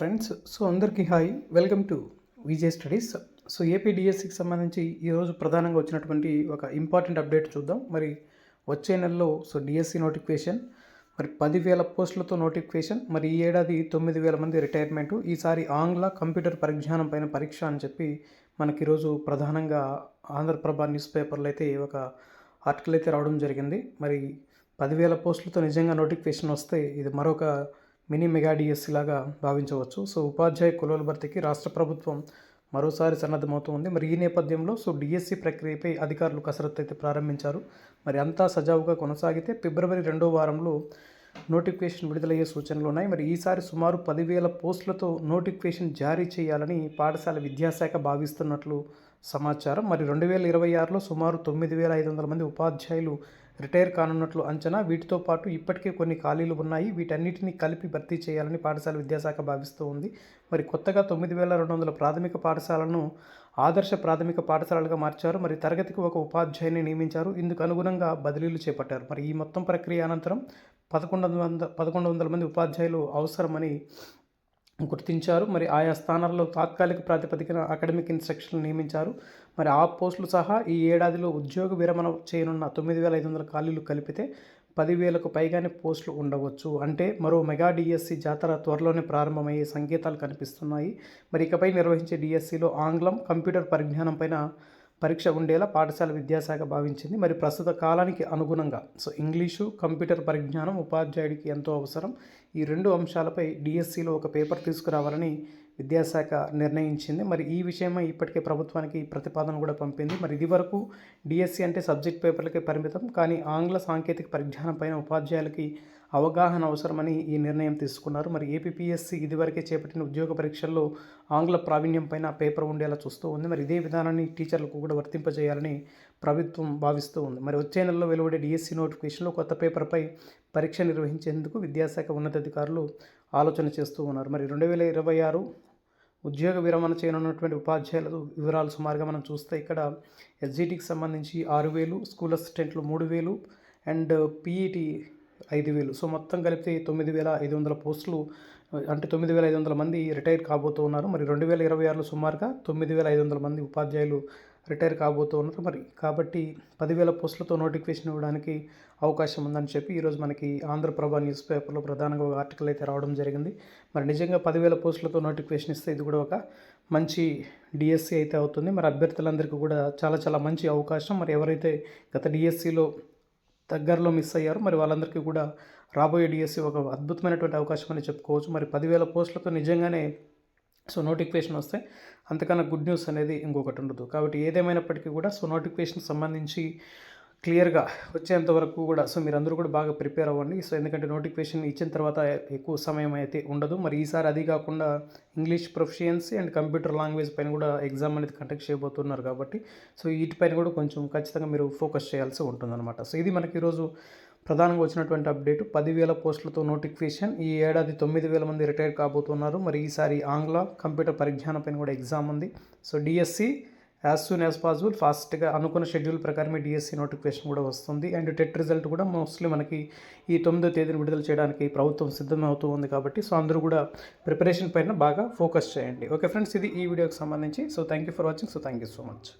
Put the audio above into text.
Friends so అందరికీ hi welcome to VJ studies so AP డిఎస్సికి సంబంధించి ఈరోజు ప్రధానంగా వచ్చినటువంటి ఒక ఇంపార్టెంట్ అప్డేట్ చూద్దాం. మరి వచ్చే నెలలో సో డిఎస్సి నోటిఫికేషన్ మరి పదివేల పోస్టులతో నోటిఫికేషన్ మరి ఈ ఏడాది తొమ్మిది వేల మంది రిటైర్మెంటు ఈసారి ఆంగ్ల కంప్యూటర్ పరిజ్ఞానం పైన పరీక్ష అని చెప్పి మనకి ఈరోజు ప్రధానంగా ఆంధ్రప్రభ న్యూస్ పేపర్లో అయితే ఒక ఆర్టికల్ అయితే రావడం జరిగింది. మరి పదివేల పోస్టులతో నిజంగా నోటిఫికేషన్ వస్తే ఇది మరొక మినీ మెగా డిఎస్సి లాగా భావించవచ్చు. సో ఉపాధ్యాయ కులాల భర్తీకి రాష్ట్ర ప్రభుత్వం మరోసారి సన్నద్ధమవుతోంది మరి ఈ నేపథ్యంలో సో డిఎస్సి ప్రక్రియపై అధికారులు కసరత్తు అయితే ప్రారంభించారు. మరి అంతా సజావుగా కొనసాగితే ఫిబ్రవరి రెండో వారంలో నోటిఫికేషన్ విడుదలయ్యే సూచనలు ఉన్నాయి. మరి ఈసారి సుమారు పదివేల పోస్టులతో నోటిఫికేషన్ జారీ చేయాలని పాఠశాల విద్యాశాఖ భావిస్తున్నట్లు సమాచారం. మరి రెండు వేల ఇరవై ఆరులో సుమారు తొమ్మిది వేల ఐదు వందల మంది ఉపాధ్యాయులు రిటైర్ కానున్నట్లు అంచనా. వీటితో పాటు ఇప్పటికే కొన్ని ఖాళీలు ఉన్నాయి. వీటన్నిటిని కలిపి భర్తీ చేయాలని పాఠశాల విద్యాశాఖ భావిస్తూ ఉంది. మరి కొత్తగా తొమ్మిది వేల రెండు వందల ప్రాథమిక పాఠశాలను ఆదర్శ ప్రాథమిక పాఠశాలలుగా మార్చారు. మరి తరగతికి ఒక ఉపాధ్యాయుని నియమించారు. ఇందుకు అనుగుణంగా బదిలీలు చేపట్టారు. మరి ఈ మొత్తం ప్రక్రియ అనంతరం పదకొండు వంద పదకొండు వందల మంది ఉపాధ్యాయులు అవసరమని గుర్తించారు. మరి ఆయా స్థానాల్లో తాత్కాలిక ప్రాతిపదికన అకాడమిక్ ఇన్స్ట్రక్షన్లు నియమించారు. మరి ఆ పోస్టులు సహా ఈ ఏడాదిలో ఉద్యోగ విరమణ చేయనున్న తొమ్మిది వేల ఐదు వందల ఖాళీలు కలిపితే పదివేలకు పైగానే పోస్టులు ఉండవచ్చు. అంటే మరో మెగా డిఎస్సి జాతర త్వరలోనే ప్రారంభమయ్యే సంకేతాలు కనిపిస్తున్నాయి. మరి ఇకపై నిర్వహించే డిఎస్సిలో ఆంగ్లం కంప్యూటర్ పరిజ్ఞానం పైన పరీక్ష ఉండేలా పాఠశాల విద్యాశాఖ భావించింది. మరి ప్రస్తుత కాలానికి అనుగుణంగా సో ఇంగ్లీషు కంప్యూటర్ పరిజ్ఞానం ఉపాధ్యాయుడికి ఎంతో అవసరం. ఈ రెండు అంశాలపై డిఎస్సిలో ఒక పేపర్ తీసుకురావాలని విద్యాశాఖ నిర్ణయించింది. మరి ఈ విషయమై ఇప్పటికే ప్రభుత్వానికి ప్రతిపాదన కూడా పంపింది. మరి ఇది వరకు డిఎస్సి అంటే సబ్జెక్ట్ పేపర్లకే పరిమితం కానీ ఆంగ్ల సాంకేతిక పరిజ్ఞానం పైన ఉపాధ్యాయులకి అవగాహన అవసరమని ఈ నిర్ణయం తీసుకున్నారు. మరి ఏపీఎస్సి ఇదివరకే చేపట్టిన ఉద్యోగ పరీక్షల్లో ఆంగ్ల ప్రావీణ్యం పైన పేపర్ ఉండేలా చూస్తూ ఉంది. మరి ఇదే విధానాన్ని టీచర్లకు కూడా వర్తింపజేయాలని ప్రభుత్వం భావిస్తూ ఉంది. మరి వచ్చే నెలలో వెలువడే డిఎస్సి నోటిఫికేషన్లో కొత్త పేపర్పై పరీక్ష నిర్వహించేందుకు విద్యాశాఖ ఉన్నతాధికారులు ఆలోచన చేస్తూ ఉన్నారు. మరి రెండు వేల ఇరవై ఆరు ఉద్యోగ విరమణ చేయనున్నటువంటి ఉపాధ్యాయుల వివరాలు సుమారుగా మనం చూస్తే ఇక్కడ ఎస్జిటికి సంబంధించి ఆరు వేలు స్కూల్ అసిస్టెంట్లు మూడు వేలు అండ్ పీఈటీ ఐదు వేలు. సో మొత్తం కలిపితే తొమ్మిది వేల ఐదు వందల పోస్టులు అంటే తొమ్మిది వేల ఐదు వందల మంది రిటైర్ కాబోతూ ఉన్నారు. మరి రెండు వేల ఇరవై ఆరులో సుమారుగా తొమ్మిది వేల ఐదు వందల మంది ఉపాధ్యాయులు రిటైర్ కాబోతూ ఉన్నారు. మరి కాబట్టి పదివేల పోస్టులతో నోటిఫికేషన్ ఇవ్వడానికి అవకాశం ఉందని చెప్పి ఈరోజు మనకి ఆంధ్రప్రభ న్యూస్ పేపర్లో ప్రధానంగా ఒక ఆర్టికల్ అయితే రావడం జరిగింది. మరి నిజంగా పదివేల పోస్టులతో నోటిఫికేషన్ ఇస్తే ఇది కూడా ఒక మంచి డిఎస్సి అయితే అవుతుంది. మరి అభ్యర్థులందరికీ కూడా చాలా చాలా మంచి అవకాశం. మరి ఎవరైతే గత డిఎస్సిలో దగ్గరలో మిస్ అయ్యారు. మరి వాళ్ళందరికీ కూడా రాబోయే డిఎస్సి ఒక అద్భుతమైనటువంటి అవకాశం అని చెప్పుకోవచ్చు. మరి పదివేల పోస్టులతో నిజంగానే సో నోటిఫికేషన్ వస్తే అంతకన్నా గుడ్ న్యూస్ అనేది ఇంకొకటి ఉండదు. కాబట్టి ఏదేమైనప్పటికీ కూడా సో నోటిఫికేషన్ సంబంధించి క్లియర్గా వచ్చేంత వరకు కూడా సో మీరు అందరూ కూడా బాగా ప్రిపేర్ అవ్వండి. సో ఎందుకంటే నోటిఫికేషన్ ఇచ్చిన తర్వాత ఎక్కువ సమయం అయితే ఉండదు. మరి ఈసారి అది కాకుండా English proficiency and computer language పైన కూడా ఎగ్జామ్ అనేది కండక్ట్ చేయబోతున్నారు కాబట్టి సో వీటిపైన కూడా కొంచెం ఖచ్చితంగా మీరు ఫోకస్ చేయాల్సి ఉంటుందన్నమాట. సో ఇది మనకి ఈరోజు ప్రధానంగా వచ్చినటువంటి అప్డేట్. పదివేల పోస్టులతో నోటిఫికేషన్ ఈ ఏడాది తొమ్మిది వేల మంది రిటైర్ కాబోతున్నారు. మరి ఈసారి ఆంగ్ల కంప్యూటర్ పరిజ్ఞానం పైన కూడా ఎగ్జామ్ ఉంది. So DSC as soon as possible ఫాస్ట్గా అనుకున్న షెడ్యూల్ ప్రకారమే డిఎస్సి నోటిఫికేషన్ కూడా వస్తుంది. అండ్ టెట్ రిజల్ట్ కూడా మోస్ట్లీ మనకి ఈ తొమ్మిదో తేదీని విడుదల చేయడానికి ప్రభుత్వం సిద్ధమవుతూ ఉంది కాబట్టి సో అందరూ కూడా ప్రిపరేషన్ పైన బాగా ఫోకస్ చేయండి. ఓకే ఫ్రెండ్స్ ఇది ఈ వీడియోకి సంబంధించి. So thank you for watching so thank you so much